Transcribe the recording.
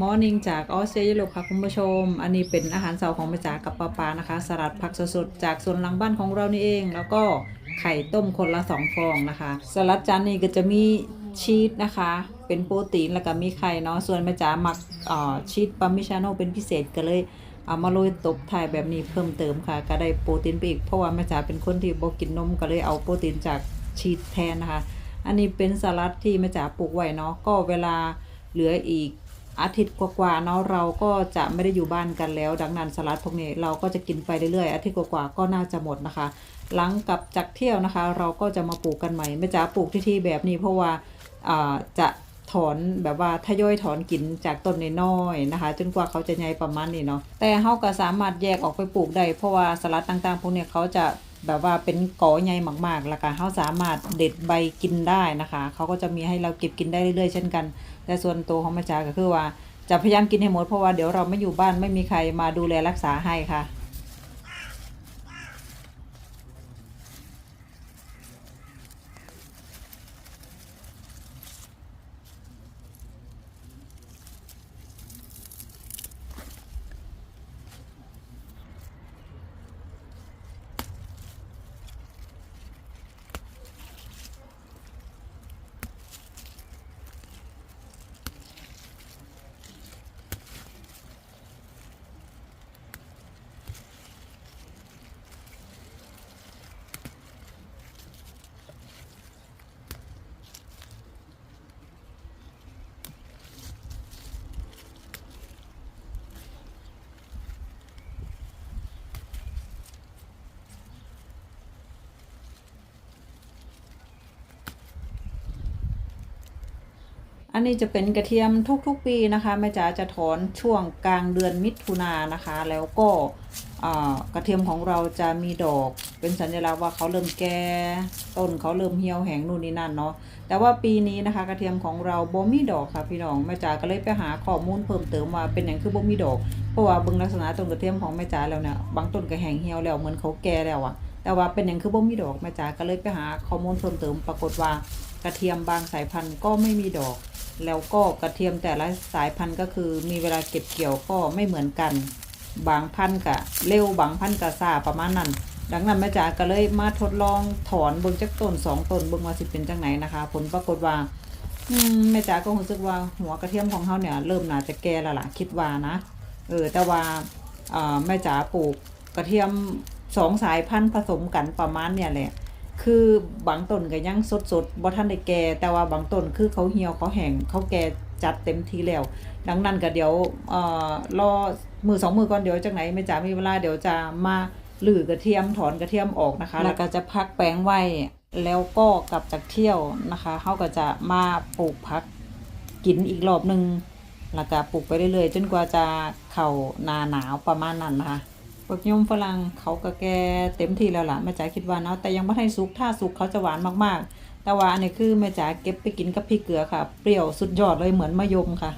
มอร์นิ่งจากออสเตรเลียค่ะคุณผู้ชม อันนี้เป็นอาหารเสาร์ของแม่จ๋ากับป้าปานะคะ สลัดผักสดๆจากสวนหลังบ้านของเรานี่เอง แล้วก็ไข่ต้มคนละสองฟองนะคะ สลัดจานนี้ก็จะมีชีสนะคะ เป็นโปรตีนแล้วก็มีไข่เนาะ ส่วนแม่จ๋าหมักชีสปามิชาโนเป็นพิเศษก็เลยเอามาโรยตบท้ายแบบนี้เพิ่มเติมค่ะ ก็ได้โปรตีนไปอีก เพราะว่าแม่จ๋าเป็นคนที่บ่กินนมก็เลยเอาโปรตีนจากชีสแทนนะคะ อันนี้เป็นสลัดที่แม่จ๋าปลูกไว้เนาะ ก็เวลาเหลืออีก อาทิตย์กว่าๆเนาะเราก็จะไม่ได้อยู่บ้านกันแล้ว ดังนั้นสลัดพวกนี้เราก็จะกินไปเรื่อยๆอาทิตย์กว่าๆก็น่าจะหมดนะคะ หลังกับจากเที่ยวนะคะ เราก็จะมาปลูกกันใหม่แม่จ๋าปลูกที่ที่แบบนี้เพราะว่าจะถอนแบบว่าทยอยถอนกินจากต้นน้อยๆนะคะ จนกว่าเขาจะใหญ่ประมาณนี้เนาะแต่เฮาก็สามารถแยกออกไปปลูกได้เพราะว่าสลัดต่างๆ พวกเนี้ยเขาจะ แบบว่าเป็นกอใหญ่มากๆแล้วก็เขาสามารถเด็ดใบกินได้นะคะเขาก็จะมีให้เราเก็บกินได้เรื่อยๆเช่นกัน แต่ส่วนตัวของแม่จ๋าก็คือว่าจะพยายามกินให้หมดเพราะว่าเดี๋ยวเราไม่อยู่บ้านไม่มีใครมาดูแลรักษาให้ค่ะ อันนี้จะเป็นกระเทียมทุกๆปีนะคะแม่จ๋าจะถอนช่วงกลางเดือนมิถุนายนนะคะ แล้วก็กระเทียมของเราจะมีดอกเป็นสัญลักษณ์ว่าเขาเริ่มแก่ต้นเขาเริ่มเหี่ยวแห้งนู่นนี่นั่นเนาะแต่ว่าปีนี้นะคะ กระเทียมของเราบ่มีดอกค่ะพี่น้องแม่จ๋าก็เลยไปหาข้อมูลเพิ่มเติมว่าเป็นอย่างคือบ่มีดอกเพราะว่าบิ่งลักษณะต้นกระเทียมของแม่จ๋าแล้วเนี่ยบางต้นก็แห้งเหี่ยวแล้วเหมือนเขาแก่แล้วอะแต่ว่าเป็นอย่างคือบ่มีดอกแม่จ๋าก็เลยไปหาข้อมูลเพิ่มเติมปรากฏว่ากระเทียมบางสายพันธุ์ก็ไม่มีดอก แล้วก็กระเทียมแต่ละสายพันธุ์ก็คือมีเวลาเก็บเกี่ยวก็ไม่เหมือนกัน บางพันธุ์กะเร็วบางพันธุ์กะซาประมาณนั้น ดังนั้นแม่จ๋าก็เลยมาทดลองถอนเบิ่งจักต้นสองต้นเบิ่งว่าสิเป็นจังไหนนะคะ ผลปรากฏว่าแม่จ๋าก็รู้สึกว่าหัวกระเทียมของเขาเนี่ยเริ่มน่าจะแก่แล้วล่ะคิดว่านะเออแต่ว่าแม่จ๋าปลูกกระเทียมสองสายพันธุ์ผสมกันประมาณเนี่ยแหละ คือบางต้นก็ยังสดสดๆบ่ทันได้แก่ แต่ว่าบางต้นคือเขาเหี่ยวเขาแห้งเขาแก่จัดเต็มทีแล้ว ดังนั้นก็เดี๋ยวเอ่อรอมือสองมือก่อนเดี๋ยวจากไหนแม่จ๋ามีเวลาเดี๋ยวจะมาหลือกระเทียมถอนกระเทียมออกนะคะ แล้วก็จะพักแปลงไว้แล้วก็กลับจากเที่ยวนะคะเขาก็จะมาปลูกพักกินอีกรอบหนึ่งแล้วก็ปลูกไปเรื่อยๆ จนกว่าจะเข้าหนาหนาวประมาณนั้นนะคะ ปกยมฝรั่งเขาก็แก่เต็มที่แล้วล่ะแม่จ๋าคิดว่าเนาะแต่ยังไม่ให้สุกถ้าสุกเขาจะหวานมากๆ แต่ว่าอันนี้คือแม่จ๋าเก็บไปกินกับพริกเกลือค่ะ เปรี้ยวสุดยอดเลยเหมือนมะยมค่ะ